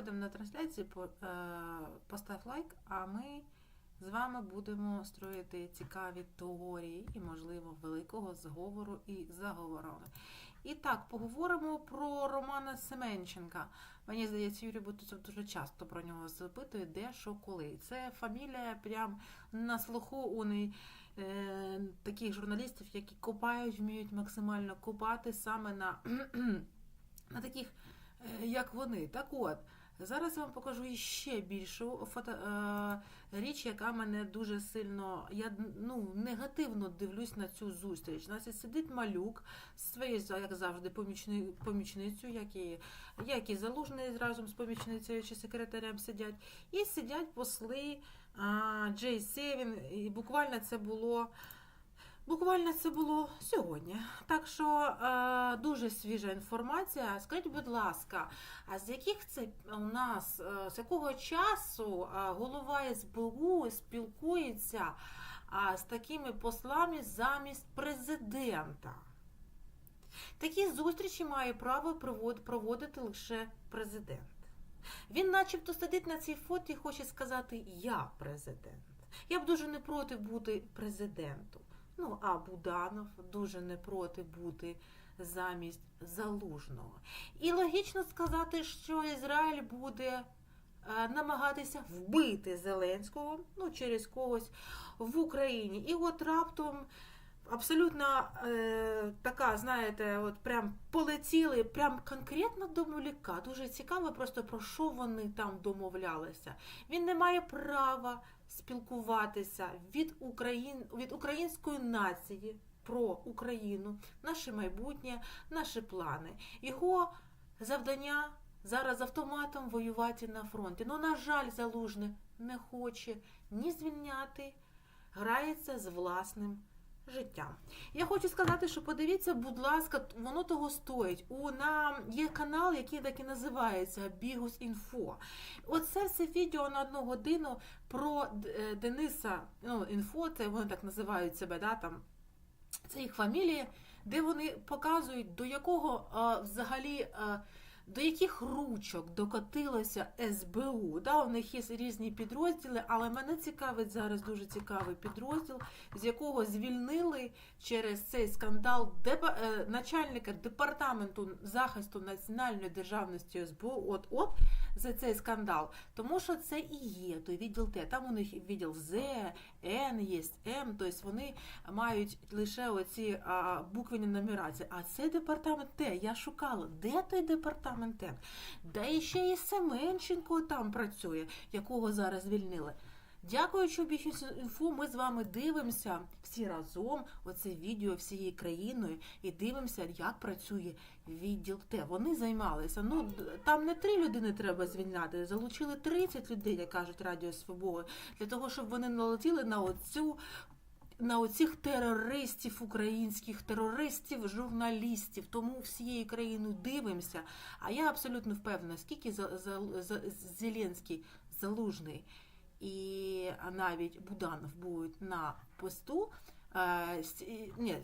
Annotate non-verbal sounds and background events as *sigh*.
переходимо на трансляцію, е, постав лайк, а ми з вами будемо строїти цікаві теорії і, можливо, великого зговору і заговорами. І так, поговоримо про Романа Семенченка. Мені здається, Юрій Бутусов дуже часто про нього запитує, де, що, коли. Це фамілія прям на слуху у неї, е, таких журналістів, які копають, вміють максимально копати саме на, *clears throat* на таких, е, як вони. Так от, зараз я вам покажу ще більшу фото, е, річ, яка мене дуже сильно. Я ну, негативно дивлюсь на цю зустріч. І сидить малюк з своєю, як завжди, помічни, помічницею, як і, як і залужний разом з помічницею чи секретарем сидять. І сидять посли Джей Севін, і буквально це було. Буквально це було сьогодні. Так що е, дуже свіжа інформація. Скажіть, будь ласка, а з яких це у нас, е, з якого часу е, голова СБУ спілкується з такими послами замість президента? Такі зустрічі має право проводити лише президент. Він начебто сидить на цій фоті і хоче сказати Я президент. Я б дуже не проти бути президентом. Ну, а Буданов дуже не проти бути замість залужного. І логічно сказати, що Ізраїль буде е, намагатися вбити Зеленського ну, через когось в Україні. І от раптом абсолютно е, така, знаєте, от прям полетіли прям конкретно до Муляка. Дуже цікаво, просто про що вони там домовлялися. Він не має права спілкуватися від, Україн, від української нації про Україну, наше майбутнє, наші плани. Його завдання зараз автоматом воювати на фронті. Ну, на жаль, залужний не хоче ні звільняти, грається з власним життям. Я хочу сказати, що подивіться, будь ласка, воно того стоїть. У на є канал, який так і називається Бігус Інфо. Оце все відео на одну годину про е, Дениса. Ну, інфо, це вони так називають себе, да, там. Це їх фамілії, де вони показують, до якого а, взагалі. А, до яких ручок докотилося СБУ? Да, у них є різні підрозділи, але мене цікавить зараз дуже цікавий підрозділ, з якого звільнили через цей скандал е, начальника департаменту захисту національної державності СБУ. От от за цей скандал. Тому що це і є той відділ Т. Там у них відділ З, Н, є М, тобто вони мають лише оці буквені нумерації. А це департамент Т. Я шукала, де той департамент Т? Де ще і Семенченко там працює, якого зараз звільнили. Дякуючи інфу, ми з вами дивимося всі разом оце відео всією країною і дивимося, як працює відділ Т. Вони займалися. Ну там не три людини треба звільняти, залучили 30 людей, як кажуть Радіо Свобода, для того, щоб вони налетіли на оцю. На оцих терористів, українських терористів, журналістів, тому всією країною дивимося. А я абсолютно впевнена, скільки за, за, за, Зеленський залужний і навіть Буданов будуть на посту. е, Ні,